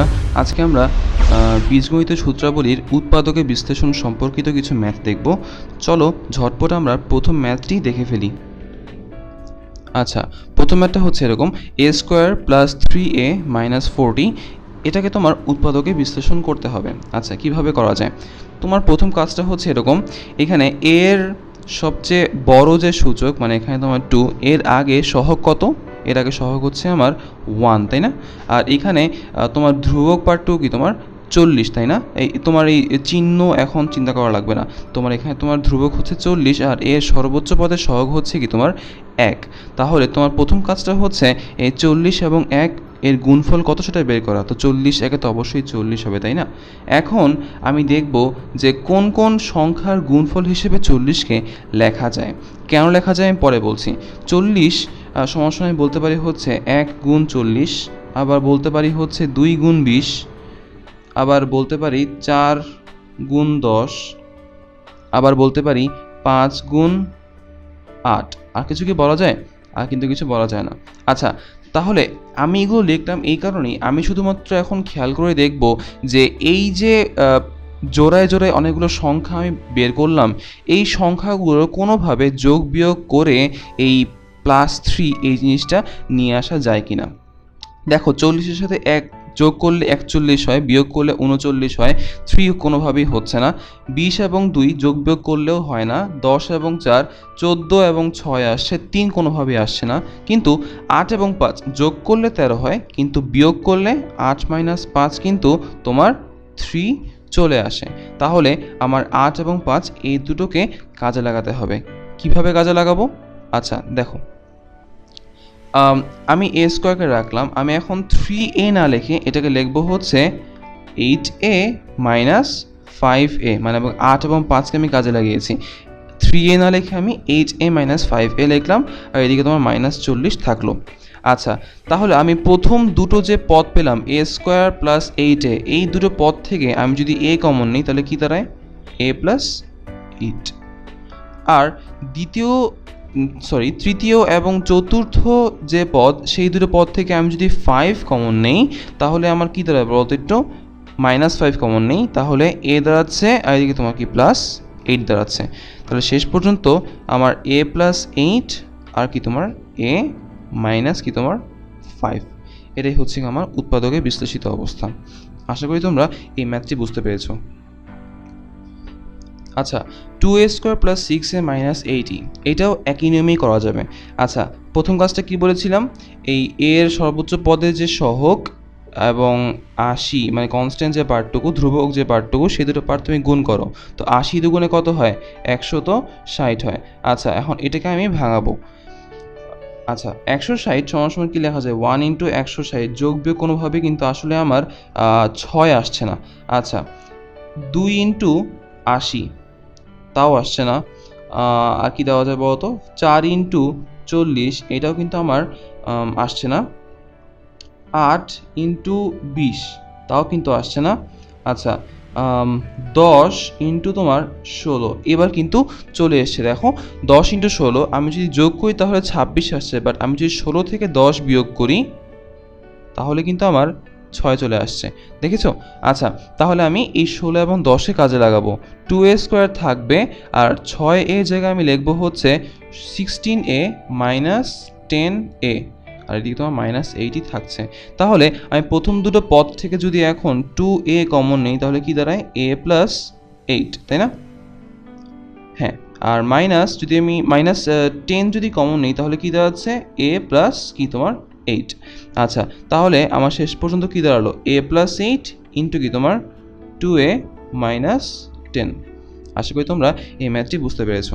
বন্ধুরা, আজকে আমরা বীজগণিত সূত্রাবলীর উৎপাদকে বিশ্লেষণ সম্পর্কিত কিছু ম্যাথ দেখব। চলো ঝটপট আমরা প্রথম ম্যাথটি দেখে ফেলি। আচ্ছা প্রথম ম্যাথটা হচ্ছে এরকম a square plus three a minus forty এটাকে তোমার উৎপাদকে বিশ্লেষণ করতে হবে। আচ্ছা কীভাবে করা যায়? তোমার প্রথম কাজটা হচ্ছে এরকম, এখানে এর সবচেয়ে বড় যে সূচক মানে এখানে তোমার টু এর আগে সহগ কত? এর আগে সহগ হচ্ছে আমার ওয়ান তাই না? আর এখানে তোমার ধ্রুবক টু কি? তোমার চল্লিশ, তাই না? এই তোমার এই চিহ্ন এখন চিন্তা করা লাগবে না। তোমার এখানে তোমার ধ্রুবক হচ্ছে চল্লিশ আর এর সর্বোচ্চ পদের সহগ হচ্ছে কি? তোমার এক। তাহলে তোমার প্রথম কাজটা হচ্ছে এই চল্লিশ এবং এক এর গুণফল কত সেটা বের করা? তো চল্লিশ একে তো অবশ্যই চল্লিশ হবে, তাই না? এখন আমি দেখব যে কোন কোন সংখ্যার গুণফল হিসেবে চল্লিশকে লেখা যায়। কেন লেখা যায়? আমি পরে বলছি। চল্লিশ সমস্যা আমি বলতে পারি হচ্ছে এক গুণ চল্লিশ, আবার বলতে পারি হচ্ছে দুই গুণ বিশ, আবার বলতে পারি চার গুণ দশ, আবার বলতে পারি পাঁচ গুণ আট। আর কিছু কি বলা যায়? আর কিন্তু কিছু বলা যায় না। আচ্ছা তাহলে আমি এগুলো লিখলাম এই কারণেই আমি শুধুমাত্র এখন খেয়াল করে দেখব যে এই যে জোড়ায় জোড়ায় অনেকগুলো সংখ্যা আমি বের করলাম, এই সংখ্যাগুলো কোনোভাবে যোগ বিয়োগ করে এই প্লাস থ্রি এই জিনিসটা নিয়ে আসা যায় কি না দেখো, চল্লিশের সাথে এক যোগ করলে একচল্লিশ হয়, বিয়োগ করলে উনচল্লিশ হয় থ্রি কোনোভাবেই হচ্ছে না। বিশ এবং দুই যোগ বিয়োগ করলেও হয় না, দশ এবং চার, চোদ্দ এবং ছয় আসছে, তিন কোনোভাবেই আসছে না। কিন্তু আট এবং পাঁচ যোগ করলে তেরো হয়, কিন্তু বিয়োগ করলে আট মাইনাস পাঁচ কিন্তু তোমার থ্রি চলে আসে। তাহলে আমার আট এবং পাঁচ এই দুটোকে কাজে লাগাতে হবে। কীভাবে কাজে লাগাবো? আচ্ছা দেখো। আমি এ স্কোয়ারকে রাখলাম। আমি এখন থ্রি এ না লিখে এটাকে লিখব হচ্ছে eight a minus five a মানে আট এবং পাঁচকে আমি কাজে লাগিয়েছি। থ্রি এ না লিখে আমি eight a minus five a লিখলাম, আর এদিকে তোমার মাইনাস চল্লিশ থাকল। আচ্ছা তাহলে আমি প্রথম দুটো যে পদ পেলাম a square plus eight a এই দুটো পদ থেকে আমি যদি এ কমন নিই, তাহলে কী দাঁড়ায়? এ প্লাস এইট আর দ্বিতীয় সরি তৃতীয় এবং চতুর্থ যে পদ, সেই দুটো পদ থেকে আমি যদি ফাইভ কমন নেই, তাহলে আমার কী দাঁড়াবে বলতো একটু? মাইনাস ফাইভ কমন নেই, তাহলে এ দাঁড়াচ্ছে আর এদিকে তোমার কি প্লাস এইট দাঁড়াচ্ছে। তাহলে শেষ পর্যন্ত আমার এ প্লাস এইট আর কি তোমার? এ মাইনাস কি তোমার? ফাইভ এটাই হচ্ছে আমার উৎপাদকে বিশ্লেষিত অবস্থা। আশা করি তোমরা এই ম্যাথটি বুঝতে পেরেছ। আচ্ছা two a square plus six a minus eighty এটাও একই নিয়মেই করা যাবে। আচ্ছা প্রথম কাজটা কি বলেছিলাম? এই এর সর্বোচ্চ পদে যে সহগ এবং আশি মানে কনস্ট্যান্ট যে পার্টটুকু ধ্রুবক যে পার্টটুকু সেই দুটো পার্ট তুমি গুণ করো। তো আশি দুগুণে কত হয়? একশো তো ষাট হয়। আচ্ছা এখন এটাকে আমি ভাঙাবো। আচ্ছা একশো ষাট সমান সমান কী লেখা যায়? ওয়ান ইন্টু একশো ষাট যোগ বিয়োগ কোনোভাবে কিন্তু আসলে আমার ছয় আসছে না। আচ্ছা দুই ইন্টু আশি তাও আসছে না। আর কি দেওয়া যায় বলতো? চার ইন্টু চল্লিশ, এটাও কিন্তু আমার আসছে না। আট ইন্টু বিশ, তাও কিন্তু আসছে না। আচ্ছা দশ ইন্টু তোমার ষোলো, এবার কিন্তু চলে এসছে। দেখো, দশ ইন্টু ষোলো, আমি যদি যোগ করি তাহলে ছাব্বিশ আসছে বাট আমি যদি ষোলো থেকে দশ বিয়োগ করি, তাহলে কিন্তু আমার ছয় চলে আসছে। দেখেছ? আচ্ছা তাহলে আমি এই ষোলো এবং দশে কাজে লাগাবো। টু এ স্কোয়ার থাকবে আর ছয় এ জায়গায় আমি লিখব হচ্ছে sixteen a minus ten a আর এদিকে তোমার মাইনাস এইটই থাকছে। তাহলে আমি প্রথম দুটো পদ থেকে যদি এখন টু এ কমন নেই, তাহলে কি দাঁড়ায়? এ প্লাস এইট তাই না? হ্যাঁ আর মাইনাস যদি আমি মাইনাস টেন যদি কমন নেই, তাহলে কি দাঁড়াচ্ছে? এ প্লাস কি তোমার? এইট আচ্ছা তাহলে আমার শেষ পর্যন্ত কি দাঁড়াল? এ প্লাস এইট ইন্টু কি তোমার? টু এ মাইনাস টেন আশা করি তোমরা এই ম্যাথটি বুঝতে পেরেছ।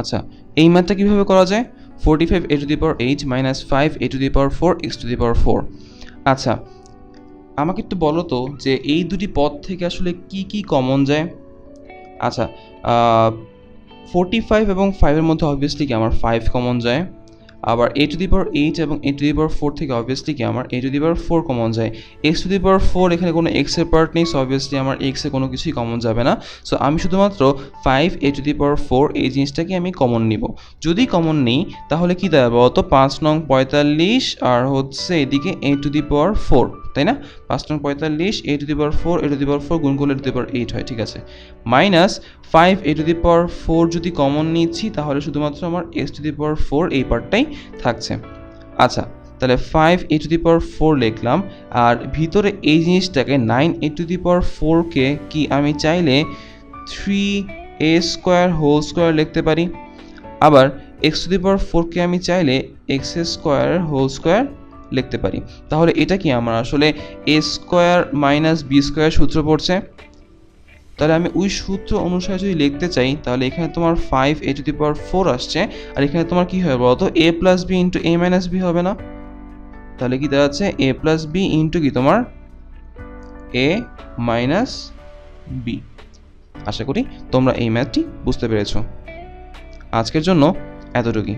আচ্ছা এই ম্যাথটা কীভাবে করা যায়? Forty five a to the power eight minus five a to the power four x to the power four আচ্ছা আমাকে একটু বলো তো যে এই দুটি পদ থেকে আসলে কি কি কমন যায়? আচ্ছা ফোরটি ফাইভ এবং ফাইভের মধ্যে অবভিয়াসলি কি আমার ফাইভ কমন যায়? আবার এ টু দি পাওয়ার এইট এবং a to the power four থেকে অবভিয়াসলি কি আমার a to the power four common যায়। X to the power four এখানে কোনো এক্সের পার্ট নেই সো অবভিয়াসলি আমার এক্সে কোনো কিছুই কমন যাবে না। সো আমি শুধুমাত্র five a to the power four এই জিনিসটাকে আমি কমন নিব। যদি কমন নেই, তাহলে কি দেয় বলতো? পাঁচ নং পঁয়তাল্লিশ আর হচ্ছে এদিকে এ টু দি পাওয়ার ফোর তাই না? পাঁচ নং পঁয়তাল্লিশ a to the power four a to the power four গুণ করলে টু দি পাওয়ার এইট হয়, ঠিক আছে? Minus five a to the power four যদি কমন নিচ্ছি, তাহলে শুধুমাত্র আমার s to the power four এই পার্টটাই থাকছে। আচ্ছা তাহলে five a to the power four লিখলাম, আর ভিতরে এই জিনিসটাকে নাইন এ টু দি পাওয়ার ফোরকে কি আমি চাইলে three a square whole square লিখতে পারি? আবার এক্স টু দি পাওয়ার ফোরকে আমি চাইলে এক্স স্কোয়ার হোল স্কোয়ার লিখতে পারি। তাহলে এটা কি আমার? আসলে a square minus b square সূত্র পড়ছে। তাহলে আমি ওই সূত্র অনুসারে যদি লিখতে চাই, তাহলে এখানে তোমার five a two power four আসছে। আর এখানে তোমার কি হবে বলতো? A plus b into a minus b হবে না? তাহলে কি দাঁড়াচ্ছে এ প্লাস বি ইন্টু কি তোমার? এ মাইনাস বি আশা করি তোমরা এই ম্যাথটি বুঝতে পেরেছ। আজকের জন্য এতটুকুই।